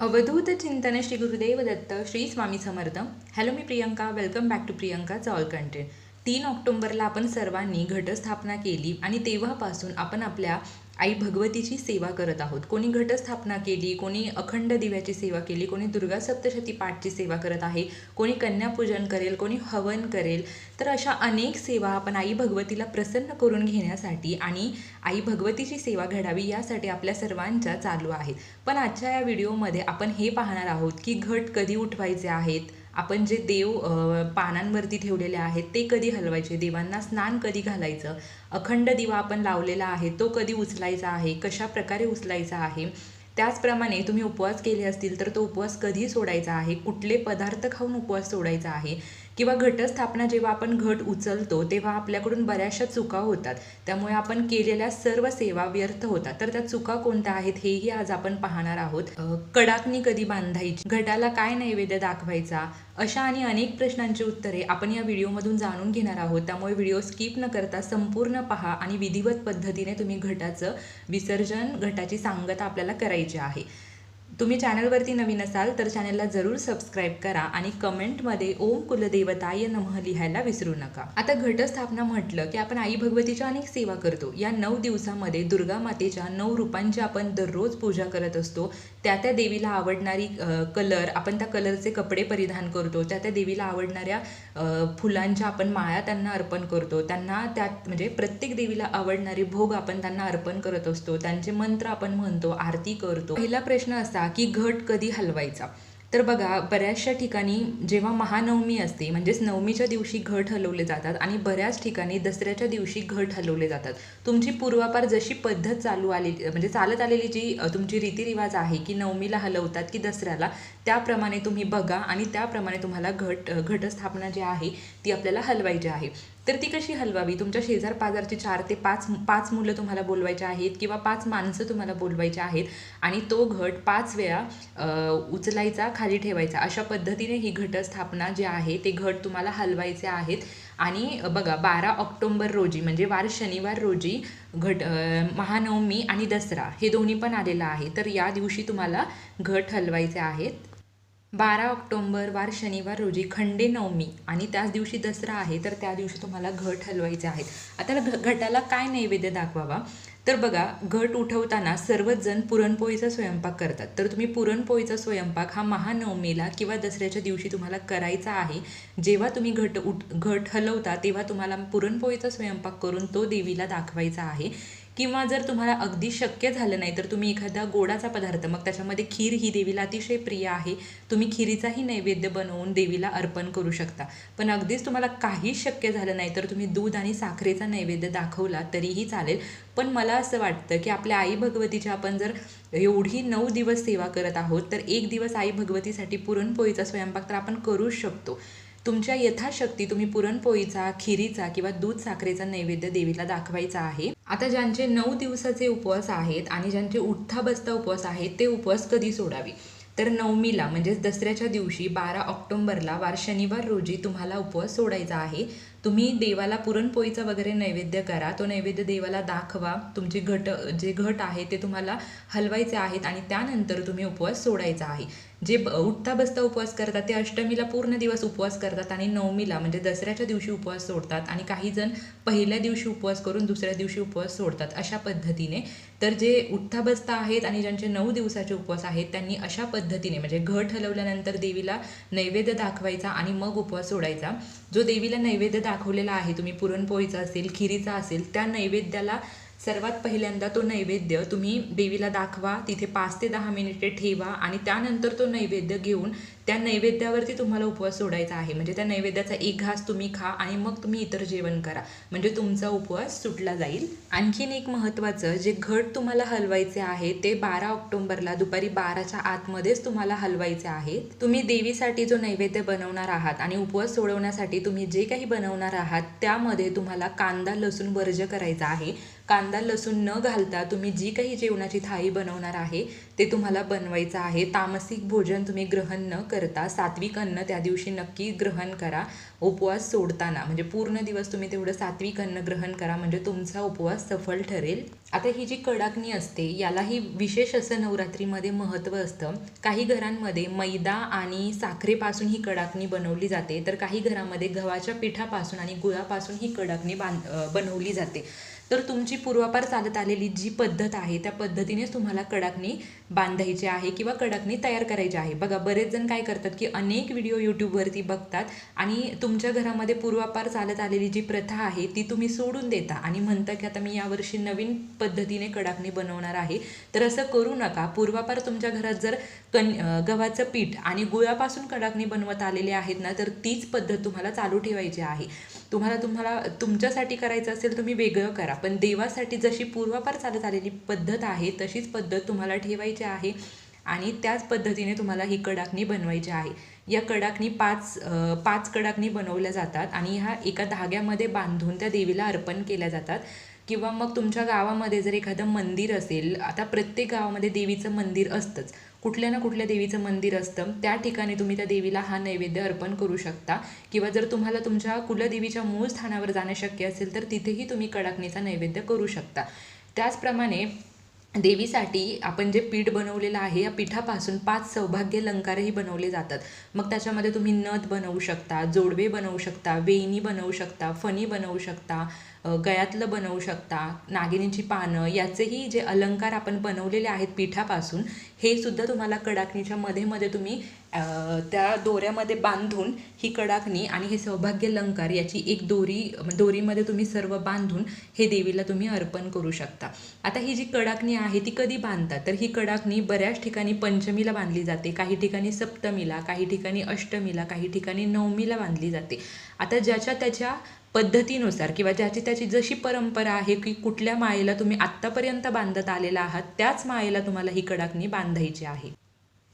अवधूत चिंतन Shri Gurudev Datta Shri Swami Samarth. Hello me Priyanka. Welcome back to Priyanka all content तीन ऑक्टोंबरला आपण सर्वांनी घटस्थापना केली आणि तेव्हापासून आपण आपल्या आई भगवतीची सेवा करत आहोत. कोणी घटस्थापना केली कोणी अखंड दिव्याची सेवा केली कोणी दुर्गा सप्तशती पाठची सेवा करत आहे कोणी कन्यापूजन करेल कोणी हवन करेल तर अशा अनेक सेवा आपण आई भगवतीला प्रसन्न करून घेण्यासाठी आणि आई भगवतीची सेवा घडावी यासाठी आपल्या सर्वांच्या चालू आहेत. पण आजच्या या व्हिडिओमध्ये आपण हे पाहणार आहोत की घट कधी उठवायचे आहेत आपण जे देव पानांवरती ठेवलेले आहेत ते कधी हलवायचे? देवांना स्नान कधी घालायचं? अखंड दिवा आपण लावलेला आहे तो कधी उचलायचा आहे? कशा प्रकारे उचलायचा आहे? त्याचप्रमाणे तुम्ही उपवास केले असतील तर तो उपवास कधी सोडायचा आहे? कुठले पदार्थ खाऊन उपवास सोडायचा आहे? किंवा घटस्थापना जेव्हा आपण घट उचलतो तेव्हा आपल्याकडून बऱ्याचशा चुका होतात. त्यामुळे आपण केलेल्या सर्व सेवा व्यर्थ होतात. तर त्या चुका कोणत्या आहेत हेही आज आपण पाहणार आहोत. कडाकनी कडाकणी कधी बांधायची? घटाला काय नैवेद्य दाखवायचा? अशा आणि अनेक प्रश्नांची उत्तरे आपण या व्हिडिओमधून जाणून घेणार आहोत. त्यामुळे व्हिडिओ स्किप न करता संपूर्ण पहा आणि विधिवत पद्धतीने तुम्ही घटाचं विसर्जन घटाची सांगता आपल्याला करायची आहे. तुम्ही चॅनलवरती नवीन असाल तर चॅनलला जरूर सबस्क्राईब करा आणि कमेंटमध्ये ओम कुलदेवताय नमः लिहायला विसरू नका. आता घटस्थापना म्हटलं की आपण आई भगवतीच्या अनेक सेवा करतो. या नऊ दिवसामध्ये दुर्गा मातेच्या नऊ रूपांची आपण दररोज पूजा करत असतो. त्या त्या देवीला आवडणारी कलर आपण त्या कलरचे कपडे परिधान करतो त्या त्या देवीला आवडणाऱ्या फुलांच्या आपण माळा त्यांना अर्पण करतो. त्यांना त्यात म्हणजे प्रत्येक देवीला आवडणारी भोग आपण त्यांना अर्पण करत असतो. त्यांचे मंत्र आपण म्हणतो आरती करतो. पहिला प्रश्न असा की घट कधी हलवायचा? तर बघा बऱ्याचशा ठिकाणी जेव्हा महानवमी असते म्हणजेच नवमीच्या दिवशी घट हलवले जातात आणि बऱ्याच ठिकाणी दसऱ्याच्या दिवशी घट हलवले जातात. तुमची पूर्वापार जशी पद्धत चालू आलेली म्हणजे चालत आलेली जी तुमची रीतिरिवाज आहे की नवमीला हलवतात की दसऱ्याला त्याप्रमाणे तुम्ही बघा आणि त्याप्रमाणे तुम्हाला घट घटस्थापना जी आहे ती आपल्याला हलवायची आहे. तर ती कशी हलवावी? तुमच्या शेजार पाजारची चार ते पाच पाच मुलं तुम्हाला बोलवायची आहेत किंवा पाच माणसं तुम्हाला बोलवायची आहेत आणि तो घट पाच वेळा उचलायचा खाली ठेवायचा. अशा पद्धतीने ही घटस्थापना जी आहे ते घट तुम्हाला हलवायचे आहेत. आणि बघा बारा ऑक्टोंबर रोजी म्हणजे वार शनिवार रोजी घट महानवमी आणि दसरा हे दोन्ही पण आलेलं आहे. तर या दिवशी तुम्हाला घट हलवायचे आहेत. बारा ऑक्टोंबर वार शनिवार रोजी खंडे नवमी आणि त्याच दिवशी दसरा आहे तर त्या दिवशी तुम्हाला घट हलवायचे आहेत. आता घ घटाला काय नैवेद्य दाखवावा? तर बघा घट उठवताना सर्वच जण पुरणपोळीचा स्वयंपाक करतात. तर तुम्ही पुरणपोळीचा स्वयंपाक हा महानवमीला किंवा दसऱ्याच्या दिवशी तुम्हाला करायचा आहे. जेव्हा तुम्ही घट उठ घट हलवता तेव्हा तुम्हाला पुरणपोळीचा स्वयंपाक करून तो देवीला दाखवायचा आहे. किंवा जर तुम्हाला अगदी शक्य झालं नाही तर तुम्ही एखादा गोडाचा पदार्थ मग त्याच्यामध्ये खीर ही देवीला अतिशय प्रिय आहे. तुम्ही खिरीचाही नैवेद्य बनवून देवीला अर्पण करू शकता. पण अगदीच तुम्हाला काहीच शक्य झालं नाही तर तुम्ही दूध आणि साखरेचा नैवेद्य दाखवला तरीही चालेल. पण मला असं वाटतं की आपल्या आई भगवतीची आपण जर एवढी नऊ दिवस सेवा करत आहोत तर एक दिवस आई भगवतीसाठी पुरणपोळीचा स्वयंपाक तर आपण करूच शकतो. तुमच्या यथाशक्ती तुम्ही पुरणपोळीचा खिरीचा किंवा दूध साखरेचा नैवेद्य देवीला दाखवायचा आहे. आता ज्यांचे नऊ दिवसाचे उपवास आहेत आणि ज्यांचे उठ्ठा बसता उपवास आहेत ते उपवास कधी सोडावे? तर नवमीला म्हणजेच दसऱ्याच्या दिवशी बारा ऑक्टोंबरला वार शनिवार रोजी तुम्हाला उपवास सोडायचा आहे. तुम्ही देवाला पुरणपोळीचा वगैरे नैवेद्य करा. तो नैवेद्य देवाला दाखवा. तुमचे घट जे घट आहे ते तुम्हाला हलवायचे आहेत आणि त्यानंतर तुम्ही उपवास सोडायचा आहे. जे ब- उठता बसता उपवास करतात ते अष्टमीला पूर्ण दिवस उपवास करतात आणि नवमीला म्हणजे दसऱ्याच्या दिवशी उपवास सोडतात आणि काही जण पहिल्या दिवशी उपवास करून दुसऱ्या दिवशी उपवास सोडतात अशा पद्धतीने. तर जे उठता बसता आहेत आणि ज्यांचे नऊ दिवसाचे उपवास आहेत त्यांनी अशा पद्धतीने म्हणजे घट हलवल्यानंतर देवीला नैवेद्य दाखवायचा आणि मग उपवास सोडायचा. जो देवीला नैवेद्य दाखवलेला आहे तुम्ही पुरणपोळीचा असेल खिरीचा असेल त्या नैवेद्याला सर्वात पहिल्यांदा तो नैवेद्य तुम्ही देवीला दाखवा तिथे पाच ते दहा मिनिटे ठेवा आणि त्यानंतर तो नैवेद्य घेऊन त्या नैवेद्यावरती तुम्हाला उपवास सोडायचा आहे. म्हणजे त्या नैवेद्याचा एक घास तुम्ही खा आणि मग तुम्ही इतर जेवण करा. म्हणजे तुमचा उपवास सुटला जाईल. आणखीन एक महत्त्वाचं जे घट तुम्हाला हलवायचे आहे ते बारा ऑक्टोंबरला दुपारी बाराच्या आतमध्येच तुम्हाला हलवायचे आहे. तुम्ही देवीसाठी जो नैवेद्य बनवणार आहात आणि उपवास सोडवण्यासाठी तुम्ही जे काही बनवणार आहात त्यामध्ये तुम्हाला कांदा लसूण वर्ज करायचा आहे. कांदा लसूण न घालता तुम्ही जी काही जेवणाची थाळी बनवणार आहे ते तुम्हाला बनवायचं आहे. तामसिक भोजन तुम्ही ग्रहण न करता सात्विक अन्न त्या दिवशी नक्की ग्रहण करा. उपवास सोडताना म्हणजे पूर्ण दिवस तुम्ही तेवढं सात्विक अन्न ग्रहण करा म्हणजे तुमचा उपवास सफल ठरेल. आता ही जी कडाकणी असते यालाही विशेष असं नवरात्रीमध्ये महत्त्व असतं. काही घरांमध्ये मैदा आणि साखरेपासून ही कडाकणी बनवली जाते तर काही घरामध्ये गव्हाच्या पिठापासून आणि गुळापासून ही कडाकणी बांध बनवली जाते. तर तुमची पूर्वापार चालत आलेली जी पद्धत आहे त्या पद्धतीनेच तुम्हाला कडाकणी बांधायची आहे किंवा कडाकणी तयार करायची आहे. बघा बरेच जण काय करतात की अनेक व्हिडिओ यूट्यूबवरती बघतात आणि तुमच्या घरामध्ये पूर्वापार चालत आलेली जी प्रथा आहे ती तुम्ही सोडून देता आणि म्हणता की आता मी यावर्षी नवीन पद्धतीने कडाकणी बनवणार आहे. तर असं करू नका. पूर्वापार तुमच्या घरात जर कण गव्हाचं पीठ आणि गुळापासून कडाकणी बनवत आलेले आहेत ना तर तीच पद्धत तुम्हाला चालू ठेवायची आहे. तुम्हाला तुम्हाला तुमच्यासाठी करायचं असेल तुम्ही वेगळं करा. पण देवासाठी जशी पूर्वापार चालत आलेली पद्धत आहे तशीच पद्धत तुम्हाला ठेवायची आहे आणि त्याच पद्धतीने तुम्हाला ही कडाकणी बनवायची आहे. या कडाकणी पाच पाच कडाकणी बनवल्या जातात आणि ह्या एका धाग्यामध्ये बांधून त्या देवीला अर्पण केल्या जातात. किंवा मग तुमच्या गावामध्ये जर एखादं मंदिर असेल आता प्रत्येक गावामध्ये देवीचं मंदिर असतंच. कुठल्या ना कुठल्या देवीचं मंदिर असतं त्या ठिकाणी तुम्ही त्या देवीला हा नैवेद्य अर्पण करू शकता. किंवा जर तुम्हाला तुमच्या कुलदेवीच्या मूळ स्थानावर जाणं शक्य असेल तर तिथेही तुम्ही कडाकणीचा नैवेद्य करू शकता. त्याचप्रमाणे देवीसाठी आपण जे पीठ बनवलेलं आहे या पिठापासून पाच सौभाग्य अलंकारही बनवले जातात. मग त्याच्यामध्ये तुम्ही नथ बनवू शकता जोडवे बनवू शकता वेणी बनवू शकता फणी बनवू शकता गळ्यातलं बनवू शकता नागिनीची पानं याचेही जे अलंकार आपण बनवलेले आहेत पिठापासून हे सुद्धा तुम्हाला कडाकणीच्या मध्ये मध्ये तुम्ही त्या दोऱ्यामध्ये बांधून ही कडाकणी आणि हे सौभाग्य अलंकार याची एक दोरी दोरीमध्ये तुम्ही सर्व बांधून हे देवीला तुम्ही अर्पण करू शकता. आता ही जी कडाकणी आहे ती कधी बांधतात? तर ही कडाकणी बऱ्याच ठिकाणी पंचमीला बांधली जाते काही ठिकाणी सप्तमीला काही ठिकाणी अष्टमीला काही ठिकाणी नवमीला बांधली जाते. आता ज्याच्या त्याच्या पद्धतीनुसार किंवा ज्याची त्याची जशी परंपरा आहे की कुठल्या मायेला तुम्ही आत्तापर्यंत बांधत आलेला आहात त्याच मायेला तुम्हाला ही कडाकणी बांधायची आहे.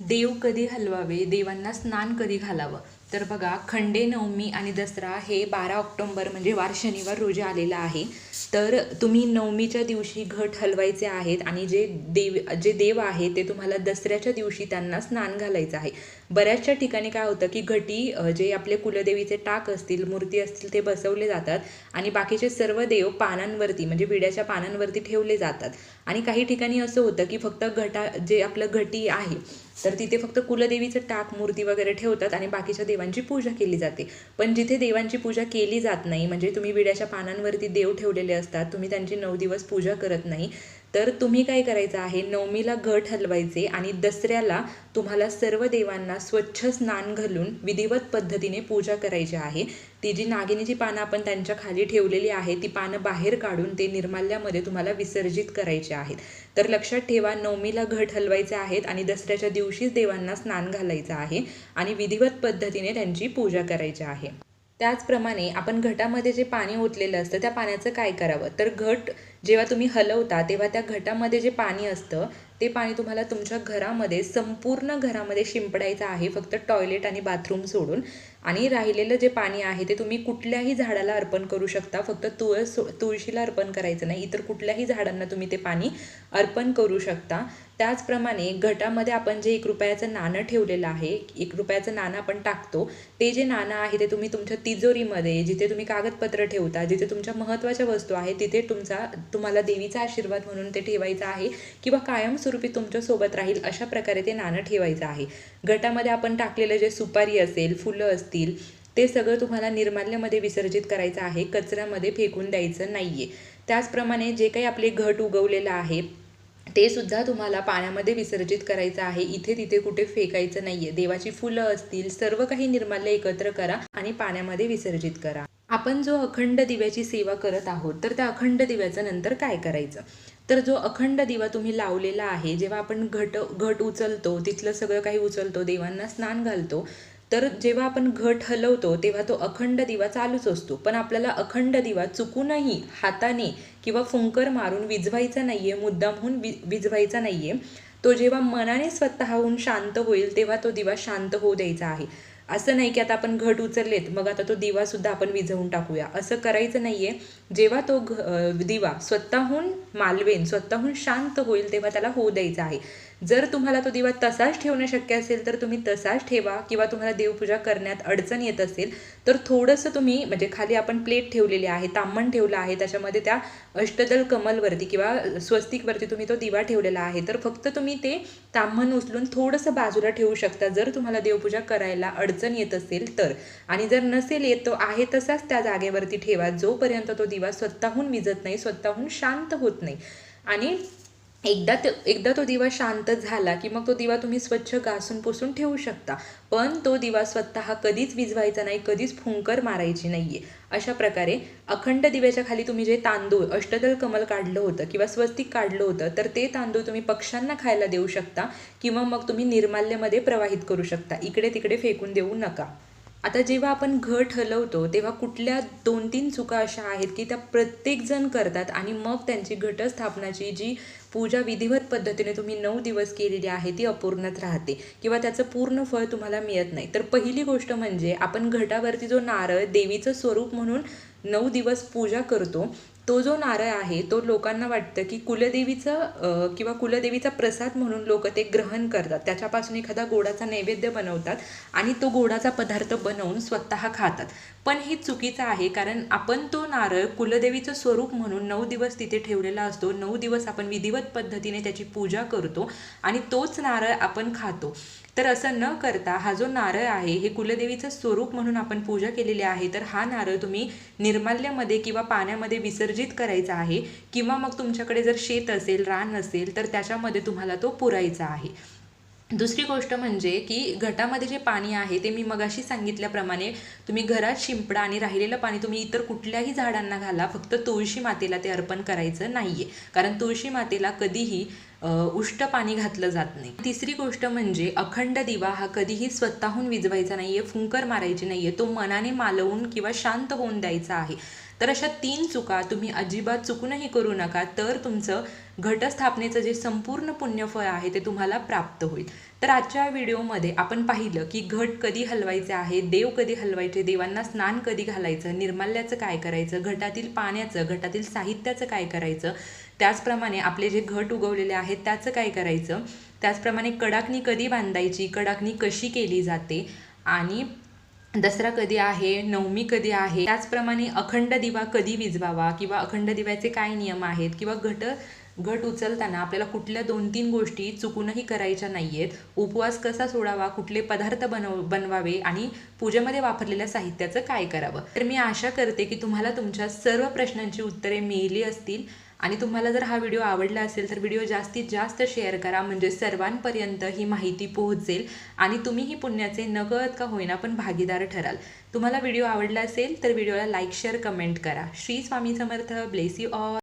देव कधी हलवावे देवांना स्नान कधी घालावं? तर बघा खंडे नवमी आणि दसरा हे बारा ऑक्टोंबर म्हणजे वार शनिवार रोजी आलेला आहे. तर तुम्ही नवमीच्या दिवशी घट हलवायचे आहेत आणि जे देव जे देव आहे ते तुम्हाला दसऱ्याच्या दिवशी त्यांना स्नान घालायचं आहे. बऱ्याचशा ठिकाणी काय होतं की घटी जे आपले कुलदेवीचे टाक असतील मूर्ती असतील ते बसवले जातात आणि बाकीचे सर्व देव पानांवरती म्हणजे विड्याच्या पानांवरती ठेवले जातात. आणि काही ठिकाणी असं होतं की फक्त घटा जे आपलं घटी आहे तर तिथे फक्त कुलदेवीचं टाक मूर्ती वगैरे ठेवतात आणि बाकीच्या देवांची पूजा केली जाते. पण जिथे देवांची पूजा केली जात नाही म्हणजे तुम्ही विड्याच्या पानांवरती देव ठेवलेले असतात तुम्ही त्यांची नऊ दिवस पूजा करत नाही तर तुम्ही काय करायचं आहे? नवमीला घट हलवायचे आणि दसऱ्याला तुम्हाला सर्व देवांना स्वच्छ स्नान घालून विधिवत पद्धतीने पूजा करायची आहे. ती जी नागिनीची पानं आपण त्यांच्या खाली ठेवलेली आहे ती पानं बाहेर काढून ते निर्माल्यामध्ये तुम्हाला विसर्जित करायचे आहेत. तर लक्षात ठेवा नवमीला घट हलवायचे आहेत आणि दसऱ्याच्या दिवशीच देवांना स्नान घालायचं आहे आणि विधिवत पद्धतीने त्यांची पूजा करायची आहे. त्याचप्रमाणे आपण घटामध्ये जे पाणी ओतलेलं असतं त्या पाण्याचं काय करावं? तर घट जेव्हा तुम्ही हलवता तेव्हा त्या घटामध्ये जे पाणी असतं ते पाणी तुम्हाला तुमच्या घरामध्ये संपूर्ण घरामध्ये शिंपडायचं आहे. फक्त टॉयलेट आणि बाथरूम सोडून. आणि राहिलेलं जे पाणी आहे ते तुम्ही कुठल्याही झाडाला अर्पण करू शकता. फक्त तुळस तुळशीला अर्पण करायचं नाही इतर कुठल्याही झाडांना तुम्ही ते पाणी अर्पण करू शकता. त्याचप्रमाणे घटामध्ये आपण जे एक रुपयाचं नाणं ठेवलेलं आहे एक रुपयाचं नाणं आपण टाकतो ते जे नाणं आहे ते तुम्ही तुमच्या तिजोरीमध्ये जिथे तुम्ही कागदपत्र ठेवता जिथे तुमच्या महत्त्वाच्या वस्तू आहे तिथे तुमचा तुम्हाला देवीचा आशीर्वाद म्हणून ते ठेवायचं आहे किंवा कायमस्वरूपी तुमच्यासोबत राहील अशा प्रकारे ते नाणं ठेवायचं आहे. घटामध्ये आपण टाकलेलं जे सुपारी असेल फुलं असतील ते सगळं तुम्हाला निर्माल्यामध्ये विसर्जित करायचं आहे कचऱ्यामध्ये फेकून द्यायचं नाही आहे त्याचप्रमाणे जे काही आपले घट उगवलेलं आहे ते सुद्धा तुम्हाला पाण्यामध्ये विसर्जित करायचं आहे. इथे तिथे कुठे फेकायचं नाहीये. देवाची फुलं असतील सर्व काही निर्माल्य एकत्र करा आणि पाण्यामध्ये विसर्जित करा. आपण जो अखंड दिव्याची सेवा करत आहोत तर त्या अखंड दिव्याचं नंतर काय करायचं? तर जो अखंड दिवा तुम्ही लावलेला आहे जेव्हा आपण घट घट उचलतो तिथलं सगळं काही उचलतो देवांना स्नान घालतो तर जेव्हा आपण घट हलवतो तेव्हा तो अखंड दिवा चालूच असतो. पण आपल्याला अखंड दिवा चुकूनही हाताने किंवा फुंकर मारून विझवायचा नाहीये मुद्दामहून वि विझवायचा नाहीये तो जेव्हा मनाने स्वतःहून शांत होईल तेव्हा तो दिवा शांत होऊ द्यायचा आहे. असं नाही की आता आपण घट उचललेत मग आता तो दिवासुद्धा आपण विझवून टाकूया. असं करायचं नाही आहे जेव्हा तो घ दिवा स्वतःहून मालवेन स्वतःहून शांत होईल तेव्हा त्याला होऊ द्यायचा आहे. जर तुम्हाला तो दिवा तसाच ठेवणं शक्य असेल तर तुम्ही तसाच ठेवा किंवा तुम्हाला देवपूजा करण्यात अडचण येत असेल तर थोडंसं तुम्ही म्हणजे खाली आपण प्लेट ठेवलेली आहे तांबण ठेवलं आहे त्याच्यामध्ये त्या अष्टदल कमलवरती किंवा स्वस्तिकवरती तुम्ही तो दिवा ठेवलेला आहे तर फक्त तुम्ही ते तांबण उचलून थोडंसं बाजूला ठेवू शकता जर तुम्हाला देवपूजा करायला अडचण येत असेल तर. आणि जर नसेल येत तो आहे तसाच त्या जागेवरती ठेवा. जोपर्यंत तो दिवा स्वतःहून विजत नाही स्वतःहून शांत होत नाही. आणि एकदा तो एकदा तो दिवा शांत झाला की मग तो दिवा तुम्ही स्वच्छ घासून पुसून ठेवू शकता. पण तो दिवा स्वतः कधीच विझवायचा नाही कधीच फुंकर मारायची नाही आहे अशा प्रकारे अखंड दिव्याच्या खाली तुम्ही जे तांदूळ अष्टदल कमल काढलं होतं किंवा स्वस्तिक काढलं होतं तर ते तांदूळ तुम्ही पक्ष्यांना खायला देऊ शकता किंवा मग तुम्ही निर्माल्यमध्ये प्रवाहित करू शकता. इकडे तिकडे फेकून देऊ नका. आता जेव्हा आपण घट हलवतो तेव्हा कुठल्या दोन तीन चुका अशा आहेत की त्या प्रत्येकजण करतात आणि मग त्यांची घटस्थापनाची जी पूजा विधिवत पद्धतीने तुम्ही नऊ दिवस केलेली आहे ती अपूर्णच राहते किंवा त्याचं पूर्ण फळ तुम्हाला मिळत नाही. तर पहिली गोष्ट म्हणजे आपण घटावरती जो नारळ देवीचं स्वरूप म्हणून नऊ दिवस पूजा करतो तो जो नारळ आहे तो लोकांना वाटतं की कुलदेवीचं किंवा कुलदेवीचा प्रसाद म्हणून लोक ते ग्रहण करतात. त्याच्यापासून एखादा गोडाचा नैवेद्य बनवतात आणि तो गोडाचा पदार्थ बनवून स्वतः खातात. पण हे चुकीचं आहे कारण आपण तो नारळ कुलदेवीचं स्वरूप म्हणून नऊ दिवस तिथे ठेवलेला असतो. नऊ दिवस आपण विधिवत पद्धतीने त्याची पूजा करतो आणि तोच नारळ आपण खातो. तर असं न करता हा जो नारळ आहे हे कुलदेवीचं स्वरूप म्हणून आपण पूजा केलेली आहे तर हा नारळ तुम्ही निर्माल्यामध्ये किंवा पाण्यामध्ये विसर्जित करायचा आहे किंवा मग तुमच्याकडे जर शेत असेल रान असेल तर त्याच्यामध्ये तुम्हाला तो पुरायचा आहे. दुसरी गोष्ट म्हणजे की घटामध्ये जे पाणी आहे ते मी मगाशी सांगितल्याप्रमाणे तुम्ही घरात शिंपडा आणि राहिलेलं पाणी तुम्ही इतर कुठल्याही झाडांना घाला फक्त तुळशी मातेला ते अर्पण करायचं नाही आहे कारण तुळशी मातेला कधीही उष्ट पाणी घातलं जात नाही. तिसरी गोष्ट म्हणजे अखंड दिवा हा कधीही स्वतःहून विजवायचा नाही आहे फुंकर मारायची नाही आहे तो मनाने मालवून किंवा शांत होऊन द्यायचा आहे. तर अशा तीन चुका तुम्ही अजिबात चुकूनही करू नका. तर तुमचं घटस्थापनेचं जे संपूर्ण पुण्यफळ आहे ते तुम्हाला प्राप्त होईल. तर आजच्या व्हिडिओमध्ये आपण पाहिलं की घट कधी हलवायचे आहे देव कधी हलवायचे देवांना स्नान कधी घालायचं निर्माल्याचं काय करायचं घटातील पाण्याचं घटातील साहित्याचं काय करायचं त्याचप्रमाणे आपले जे घट उगवलेले आहेत त्याचं काय करायचं? त्याचप्रमाणे कडाकणी कधी बांधायची? कडाकणी कशी केली जाते? आणि दसरा कधी आहे? नवमी कधी आहे? त्याचप्रमाणे अखंड दिवा कधी विजवावा? किंवा अखंड दिव्याचे काय नियम आहेत? किंवा घट घट उचलताना आपल्याला कुठल्या दोन तीन गोष्टी चुकूनही करायच्या नाही आहेत उपवास कसा सोडावा? कुठले पदार्थ बनव बनवावे? आणि पूजेमध्ये वापरलेल्या साहित्याचं काय करावं? तर मी आशा करते की तुम्हाला तुमच्या सर्व प्रश्नांची उत्तरे मिळाली असतील. आणि तुम्हाला जर हा व्हिडिओ आवडला असेल तर व्हिडिओ जास्तीत जास्त शेअर करा. म्हणजे सर्वांपर्यंत ही माहिती पोहोचेल आणि तुम्हीही पुण्याचे नकळत का होईना पण भागीदार ठराल. तुम्हाला व्हिडिओ आवडला असेल तर व्हिडिओला लाईक शेअर कमेंट करा. Shri Swami Samarth. Bless you all